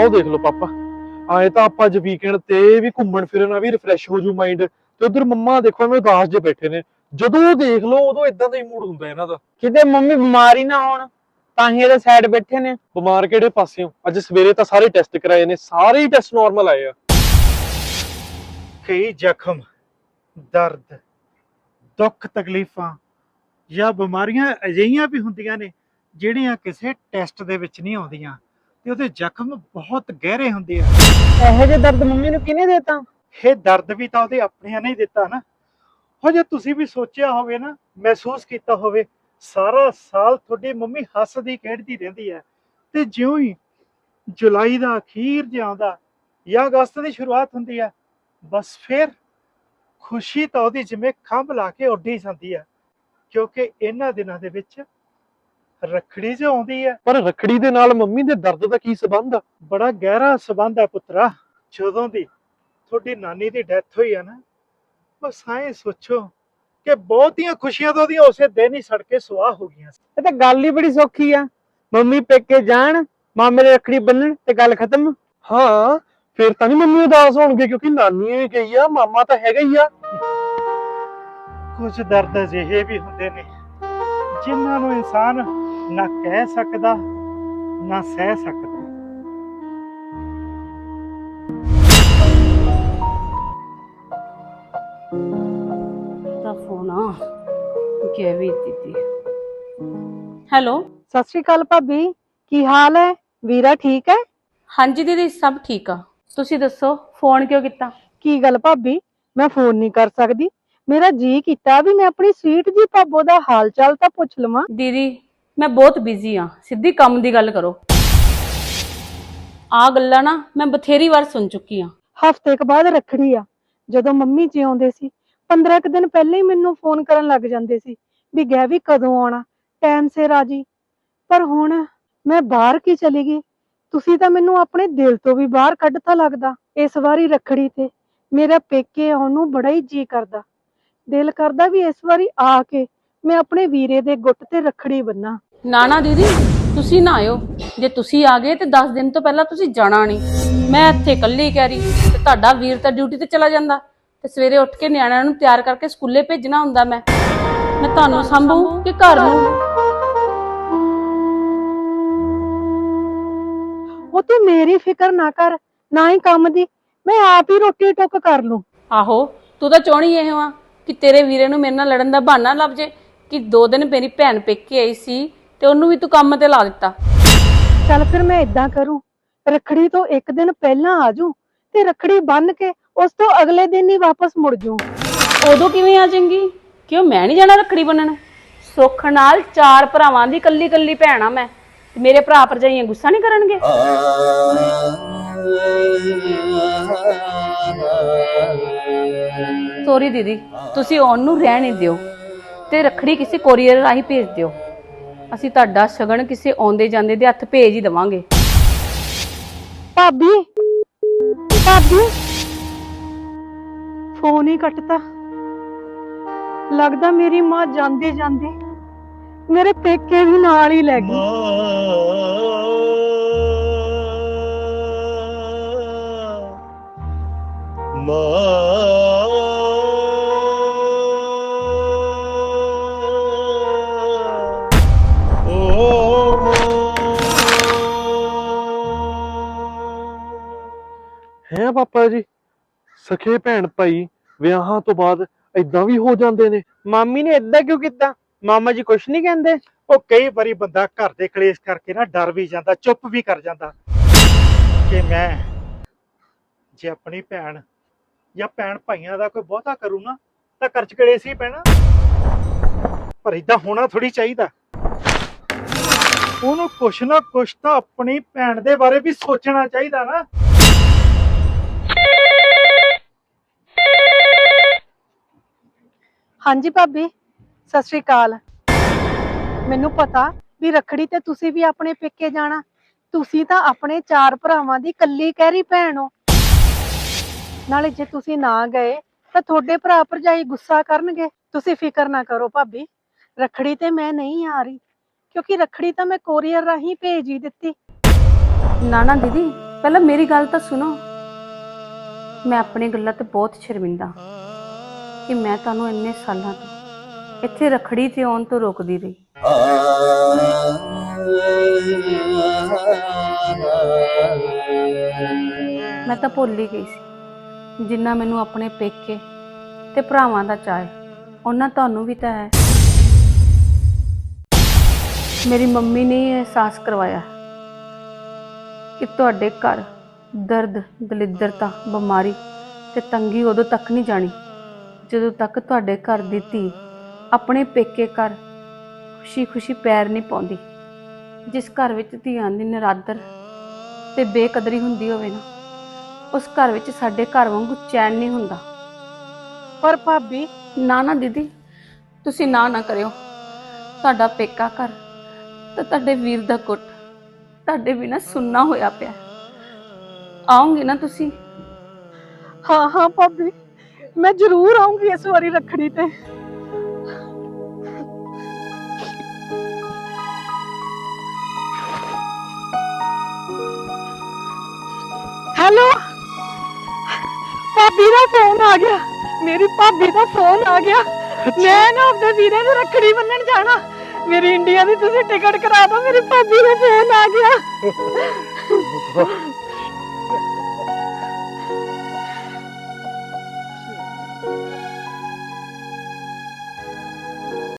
ਆਹ ਦੇਖ ਲਓ ਪਾਪਾ ਆਏ ਤਾਂ ਆਪਾਂ ਅੱਜ ਵੀਕਐਂਡ ਤੇ ਵੀ ਘੁੰਮਣ ਫਿਰਨ ਆ ਵੀ ਰਿਫਰੈਸ਼ ਹੋ ਜੂ ਮਾਈਂਡ ਤੇ ਉਧਰ ਮੰਮਾ ਦੇਖੋ ਐਵੇਂ ਉਦਾਸ ਜੇ ਬੈਠੇ ਨੇ ਜਦੋਂ ਉਹ ਦੇਖ ਲਓ ਉਦੋਂ ਇਦਾਂ ਦਾ ਹੀ ਮੂਡ ਹੁੰਦਾ ਇਹਨਾਂ ਦਾ। ਕਿਤੇ ਮੰਮੀ ਬਿਮਾਰ ਹੀ ਨਾ ਹੋਣ ਤਾਂ ਹੀ ਇਹਦੇ ਸਾਈਡ ਬੈਠੇ ਨੇ। ਬਿਮਾਰ ਕਿਹੜੇ ਪਾਸਿਓਂ? ਅੱਜ ਸਵੇਰੇ ਤਾਂ ਸਾਰੇ ਟੈਸਟ ਕਰਾਏ ਨੇ ਸਾਰੇ ਹੀ ਟੈਸਟ ਨਾਰਮਲ ਆਏ ਆ। ਕਈ ਜ਼ਖਮ ਦਰਦ ਦੁੱਖ ਤਕਲੀਫਾਂ ਜਾਂ ਬਿਮਾਰੀਆਂ ਅਜਿਹੀਆਂ ਵੀ ਹੁੰਦੀਆਂ ਨੇ ਜਿਹੜੀਆਂ ਕਿਸੇ ਟੈਸਟ ਦੇ ਵਿੱਚ ਨਹੀਂ ਆਉਂਦੀਆਂ। ਤੇ ਉਹਦੇ ਜ਼ਖਮ ਬਹੁਤ ਗਹਿਰੇ ਹੁੰਦੇ ਆ। ਇਹੋ ਜਿਹੇ ਦਰਦ ਮੰਮੀ ਨੂੰ ਕਿਹਨੇ ਦੇਤਾ? ਇਹ ਦਰਦ ਵੀ ਤਾਂ ਉਹਦੇ ਆਪਣਿਆਂ ਨੇ ਹੀ ਦਿੱਤਾ ਨਾ। ਹੋ ਜੇ ਤੁਸੀਂ ਵੀ ਸੋਚਿਆ ਹੋਵੇ ਨਾ ਮਹਿਸੂਸ ਕੀਤਾ ਹੋਵੇ ਸਾਰਾ ਸਾਲ ਤੁਹਾਡੀ ਮੰਮੀ ਹੱਸਦੀ ਖੇਡਦੀ ਰਹਿੰਦੀ ਹੈ। ਤੇ ਜਿਉਂ ਹੀ ਜੁਲਾਈ ਦਾ ਅਖੀਰ ਜਿਹਾ ਆਉਂਦਾ ਜਾਂ ਅਗਸਤ ਦੀ ਸ਼ੁਰੂਆਤ ਹੁੰਦੀ ਹੈ ਬਸ ਫਿਰ ਖੁਸ਼ੀ ਤਾਂ ਉਹਦੀ ਜਿਵੇਂ ਖੰਭ ਲਾ ਕੇ ਉੱਡੀ ਜਾਂਦੀ ਹੈ। ਕਿਉਂਕਿ ਇਹਨਾਂ ਦਿਨਾਂ ਦੇ ਵਿੱਚ ਰੱਖੜੀ ਜੋ ਆਉਂਦੀ ਹੈ ਪਰ ਰਖੜੀ ਦੇ ਨਾਲ ਮੰਮੀ ਦੇ ਦਰਦ ਦਾ ਕੀ ਸਬੰਧ ਆ? ਬੜਾ ਗਹਿਰਾ ਸਬੰਧ ਹੈ ਪੁੱਤਰਾ। ਜਦੋਂ ਦੀ ਤੁਹਾਡੀ ਨਾਨੀ ਦੀ ਡੈਥ ਹੋਈ ਹੈ ਨਾ ਬਸ ਐਂ ਸੋਚੋ ਕਿ ਬਹੁਤੀਆਂ ਖੁਸ਼ੀਆਂ ਤਾਂ ਉਹਦੀਆਂ ਉਸੇ ਦਿਨ ਹੀ ਸੜ ਕੇ ਸੁਆਹ ਹੋ ਗਈਆਂ ਸੀ। ਇਹ ਤਾਂ ਗੱਲ ਹੀ ਬੜੀ ਸੌਖੀ ਆ। ਮੰਮੀ ਪੇਕੇ ਜਾਣ ਮਾਮੇ ਦੇ ਰੱਖੜੀ ਬੰਨਣ ਤੇ ਗੱਲ ਖਤਮ। ਹਾਂ ਫਿਰ ਤਾਂ ਨਹੀਂ ਮੰਮੀ ਉਦਾਸ ਹੋਣਗੇ ਕਿਉਂਕਿ ਨਾਨੀ ਵੀ ਗਈ ਆ ਮਾਮਾ ਤਾਂ ਹੈਗਾ ਹੀ ਆ। ਕੁਝ ਦਰਦ ਅਜਿਹੇ ਵੀ ਹੁੰਦੇ ਨੇ ਜਿਨ੍ਹਾਂ ਨੂੰ ਇਨਸਾਨ ਨਾ ਕਹਿ ਸਕਦਾ ਨਾ ਸਹਿ ਸਕਦਾ। ਦਾ ਫੋਨ ਆ ਗਿਆ ਵੀ ਦਿੱਤੀ ਹੈਲੋ? ਸਤਿ ਸ਼੍ਰੀ ਅਕਾਲ ਭਾਬੀ ਕੀ ਹਾਲ ਹੈ? ਵੀਰਾ ਠੀਕ ਹੈ? ਹਾਂਜੀ ਦੀਦੀ ਸਭ ਠੀਕ ਆ। ਤੁਸੀਂ ਦੱਸੋ ਫੋਨ ਕਿਉਂ ਕੀਤਾ? ਕੀ ਗੱਲ ਭਾਬੀ? ਮੈਂ ਫੋਨ ਨਹੀਂ ਕਰ ਸਕਦੀ। ਮੇਰਾ ਜੀ ਕੀਤਾ ਵੀ ਮੈਂ ਆਪਣੀ ਸਵੀਟ ਜੀ ਭਾਬੋ ਦਾ ਹਾਲ ਚਾਲ ਤਾਂ ਪੁੱਛ ਲਵਾਂ। ਦੀਦੀ ਮੈਂ ਬਹੁਤ ਬਿਜ਼ੀ ਆ ਸਿੱਧੀ ਕੰਮ ਦੀ ਗੱਲ ਕਰੋ। ਆ ਗੱਲਾਂ ਨਾ ਮੈਂ ਬਥੇਰੀ ਵਾਰ ਸੁਣ ਚੁੱਕੀ ਆ ਹਫ਼ਤੇ ਕੁ ਬਾਅਦ ਰੱਖੜੀ ਆ। ਜਦੋਂ ਮੰਮੀ ਜਿਉਂਦੇ ਸੀ 15 ਕੁ ਦਿਨ ਪਹਿਲਾਂ ਹੀ ਮੈਨੂੰ ਫੋਨ ਕਰਨ ਲੱਗ ਜਾਂਦੇ ਸੀ ਵੀ ਗੈ ਵੀ ਕਦੋਂ ਆਉਣਾ ਟਾਈਮ ਸਿਰ ਆ ਜੀ। ਪਰ ਹੁਣ ਮੈਂ ਬਾਹਰ ਕੀ ਚਲੀ ਗਈ? ਤੁਸੀਂ ਤਾਂ ਮੈਨੂੰ ਆਪਣੇ ਦਿਲ ਤੋਂ ਵੀ ਬਾਹਰ ਕੱਢਤਾ ਲੱਗਦਾ। ਇਸ ਵਾਰੀ ਰੱਖੜੀ ਤੇ ਮੇਰਾ ਪੇਕੇ ਆਉਣ ਨੂੰ ਬੜਾ ਹੀ ਜੀ ਕਰਦਾ। ਦਿਲ ਕਰਦਾ ਵੀ ਇਸ ਵਾਰੀ ਆ ਕੇ ਮੈਂ ਆਪਣੇ ਵੀਰੇ ਦੇ ਗੁੱਟ ਤੇ ਰੱਖੜੀ ਬੰਨਾ। ਨਾ ਨਾ ਦੀਦੀ ਤੁਸੀਂ ਨਾ ਆਇਓ ਜੇ ਤੁਸੀਂ ਆ ਗਏ ਤੇ 10 ਦਿਨ ਤੋਂ ਪਹਿਲਾਂ ਤੁਸੀਂ ਜਾਣਾ ਨਹੀਂ। ਮੈਂ ਇੱਥੇ ਇਕੱਲੀ ਕਹਿ ਰਹੀ ਤੇ ਤੁਹਾਡਾ ਵੀਰ ਤਾਂ ਡਿਊਟੀ ਤੇ ਚਲਾ ਜਾਂਦਾ। ਤੇ ਸਵੇਰੇ ਉੱਠ ਕੇ ਨਿਆਣਿਆਂ ਨੂੰ ਤਿਆਰ ਕਰਕੇ ਸਕੂਲੇ ਭੇਜਣਾ ਹੁੰਦਾ ਮੈਂ। ਮੈਂ ਤੁਹਾਨੂੰ ਸੰਭੂ ਕਿ ਘਰ ਨੂੰ? ਉਹ ਤੂੰ ਮੇਰੀ ਫਿਕਰ ਨਾ ਕਰ ਨਾ ਹੀ ਕੰਮ ਦੀ। ਮੈਂ ਆਪ ਹੀ ਰੋਟੀ ਟੁੱਕ ਕਰ ਲੂੰ। ਆਹੋ ਤੂੰ ਤਾਂ ਚਾਹਣੀ ਇਹ ਆ ਕਿ ਤੇਰੇ ਵੀਰੇ ਨੂੰ ਮੇਰੇ ਨਾਲ ਲੜਨ ਦਾ ਬਹਾਨਾ ਲੱਭ ਜੇ ਕਿ ਦੋ ਦਿਨ ਮੇਰੀ ਭੈਣ ਪੇਕੇ ਆਈ ਸੀ ਤੇ ਉਹਨੂੰ ਵੀ ਤੂੰ ਕੰਮ ਤੇ ਲਾ ਦਿੱਤਾ। ਚੱਲ ਫਿਰ ਮੈਂ ਇਦਾਂ ਕਰੂੰ ਰੱਖੜੀ ਤੋਂ ਇੱਕ ਦਿਨ ਪਹਿਲਾਂ ਆ ਜਾਊਂ ਤੇ ਰੱਖੜੀ ਬੰਨ ਕੇ ਉਸ ਤੋਂ ਅਗਲੇ ਦਿਨ ਹੀ ਵਾਪਸ ਮੁੜ ਜਾਊਂ। ਉਦੋਂ ਕਿਵੇਂ ਆ ਜਾਏਂਗੀ? ਕਿਉਂ ਮੈਂ ਨਹੀਂ ਜਾਣਾ ਰੱਖੜੀ ਬੰਨਣ? ਸੁੱਖ ਨਾਲ ਚਾਰ ਭਰਾਵਾਂ ਦੀ ਕੱਲੀ ਕੱਲੀ ਭੈਣ ਆ ਮੈਂ। ਤੇ ਮੇਰੇ ਭਰਾ ਭਰਜਾਈਆਂ ਗੁੱਸਾ ਨਹੀਂ ਕਰਨਗੇ? ਸੋਰੀ ਦੀਦੀ ਤੁਸੀਂ ਉਹਨੂੰ ਰਹਿਣ ਨਹੀਂ ਦਿਓ ਤੇ ਰੱਖੜੀ ਕਿਸੇ ਕੋਰੀਅਰ ਰਾਹੀਂ ਭੇਜ ਦਿਓ। ਅਸੀਂ ਤੁਹਾਡਾ ਸ਼ਗਨ ਕਿਸੇ ਆਉਂਦੇ ਜਾਂਦੇ ਦੇ ਹੱਥ ਭੇਜ ਹੀ ਦਵਾਂਗੇ। ਭਾਬੀ ਭਾਬੀ। ਫੋਨ ਹੀ ਕੱਟਤਾ। ਲੱਗਦਾ ਮੇਰੀ ਮਾਂ ਜਾਂਦੀ ਜਾਂਦੀ ਮੇਰੇ ਪੇਕੇ ਵੀ ਨਾਲ ਹੀ ਲੈ ਗਈ। ਹੈ ਪਾਪਾ ਜੀ? ਸਖੇ ਭੈਣ ਭਾਈ ਵਿਆਹਾਂ ਤੋਂ ਬਾਅਦ ਇਦਾਂ ਵੀ ਹੋ ਜਾਂਦੇ ਨੇ। ਮਾਮੀ ਨੇ ਇਦਾਂ ਕਿਉਂ ਕੀਤਾ? ਮਾਮਾ ਜੀ ਕੁਛ ਨਹੀਂ ਕਹਿੰਦੇ? ਉਹ ਕਈ ਵਾਰੀ ਬੰਦਾ ਘਰ ਦੇ ਕਲੇਸ਼ ਕਰਕੇ ਨਾ ਡਰ ਵੀ ਜਾਂਦਾ ਚੁੱਪ ਵੀ ਕਰ ਜਾਂਦਾ। ਕਿ ਮੈਂ ਜੇ ਆਪਣੀ ਭੈਣ ਜਾਂ ਭੈਣ ਭਾਈਆਂ ਦਾ ਕੋਈ ਬਹੁਤਾ ਕਰੂ ਨਾ ਤਾਂ ਕਰਚ ਕਲੇਸ਼ ਹੀ ਪੈਣਾ। ਪਰ ਇਦਾਂ ਹੋਣਾ ਥੋੜੀ ਚਾਹੀਦਾ। ਉਹਨੂੰ ਕੁਛ ਨਾ ਕੁਛ ਤਾਂ ਆਪਣੀ ਭੈਣ ਦੇ ਬਾਰੇ ਵੀ ਸੋਚਣਾ ਚਾਹੀਦਾ ਨਾ। ਹਾਂਜੀ ਭਾਬੀ, ਸਤਿ ਸ਼੍ਰੀ ਅਕਾਲ। ਮੈਨੂੰ ਪਤਾ ਵੀ ਰੱਖੜੀ ਤੇ ਤੁਸੀਂ ਵੀ ਆਪਣੇ ਪੇਕੇ ਜਾਣਾ। ਤੁਸੀਂ ਤਾਂ ਆਪਣੇ ਚਾਰ ਭਰਾਵਾਂ ਦੀ ਕੱਲੀ ਕਹਿਰੀ ਭੈਣ ਹੋ। ਨਾਲੇ ਜੇ ਤੁਸੀਂ ਨਾ ਗਏ, ਤਾਂ ਤੁਹਾਡੇ ਭਰਾ ਭਰਜਾਈ ਗੁੱਸਾ ਕਰਨਗੇ। ਤੁਸੀਂ ਫਿਕਰ ਨਾ ਕਰੋ ਭਾਬੀ, ਰੱਖੜੀ ਤੇ ਮੈਂ ਨਹੀਂ ਆ ਰਹੀ, ਕਿਉਂਕਿ ਰੱਖੜੀ ਤਾਂ ਮੈਂ ਕੋਰੀਅਰ ਰਾਹੀਂ ਭੇਜ ਹੀ ਦਿੱਤੀ। ਨਾ ਨਾ, ਦੀਦੀ, ਪਹਿਲਾਂ ਮੇਰੀ ਗੱਲ ਤਾਂ ਸੁਣੋ। ਮੈਂ ਆਪਣੀ ਗੱਲਾਂ ਤੇ ਬਹੁਤ ਸ਼ਰਮਿੰਦਾ। ਕਿ ਮੈਂ ਤੁਹਾਨੂੰ ਇੰਨੇ ਸਾਲਾਂ ਤੋਂ ਇੱਥੇ ਰਖੜੀ ਤੇ ਆਉਣ ਤੋਂ ਰੋਕਦੀ ਰਹੀ। ਮੈਂ ਤਾਂ ਭੁੱਲ ਹੀ ਗਈ ਸੀ, ਜਿੰਨਾ ਮੈਨੂੰ ਆਪਣੇ ਪੇਕੇ ਤੇ ਭਰਾਵਾਂ ਦਾ ਚਾਅ ਹੈ ਉਹਨਾਂ ਤੁਹਾਨੂੰ ਵੀ ਤਾਂ ਹੈ। ਮੇਰੀ ਮੰਮੀ ਨੇ ਇਹ ਅਹਿਸਾਸ ਕਰਵਾਇਆ ਕਿ ਤੁਹਾਡੇ ਘਰ ਦਰਦ ਦਲਿੱਦਰਤਾ ਬਿਮਾਰੀ ਤੇ ਤੰਗੀ ਉਦੋਂ ਤੱਕ ਨਹੀਂ ਜਾਣੀ। ਜਦੋਂ ਤੱਕ ਤੁਹਾਡੇ ਘਰ ਦੀ ਧੀ ਆਪਣੇ ਪੇਕੇ ਘਰ ਖੁਸ਼ੀ-ਖੁਸ਼ੀ ਪੈਰ ਨਹੀਂ ਪਾਉਂਦੀ, ਜਿਸ ਘਰ ਵਿੱਚ ਧੀਆਂ ਦੀ ਨਰਾਦਰ ਤੇ ਬੇਕਦਰੀ ਹੁੰਦੀ ਹੋਵੇ ਨਾ, ਉਸ ਘਰ ਵਿੱਚ ਸਾਡੇ ਘਰ ਵਾਂਗੂ ਚੈਨ ਨਹੀਂ ਹੁੰਦਾ। ਪਰ ਭਾਬੀ, ਨਾ ਨਾ ਦੀਦੀ, ਤੁਸੀਂ ਨਾ ਨਾ ਕਰਿਓ। ਤੁਹਾਡਾ ਪੇਕਾ ਘਰ ਤੇ ਤੁਹਾਡੇ ਵੀਰ ਦਾ ਕੁੱਟ ਤੁਹਾਡੇ ਬਿਨਾ ਸੁੰਨਾ ਹੋਇਆ ਪਿਆ। ਆਉਂਗੇ ਨਾ ਤੁਸੀਂ? ਹਾਂ ਹਾਂ ਭਾਬੀ। ਮੈਂ ਜ਼ਰੂਰ ਆਉਂਗੀ ਇਸ ਵਾਰੀ ਰੱਖੜੀ ਤੇ ਹੈਲੋ ਭਾਬੀ ਦਾ ਫੋਨ ਆ ਗਿਆ ਮੇਰੀ ਭਾਬੀ ਦਾ ਫੋਨ ਆ ਗਿਆ ਮੈਂ ਨਾ ਆਪਣੇ ਵੀਰੇ ਨੂੰ ਰੱਖੜੀ ਬੰਨਣ ਜਾਣਾ ਮੇਰੀ ਇੰਡੀਆ ਦੀ ਤੁਸੀਂ ਟਿਕਟ ਕਰਾ ਦਿਓ ਮੇਰੀ ਭਾਬੀ ਦਾ ਫੋਨ ਆ ਗਿਆ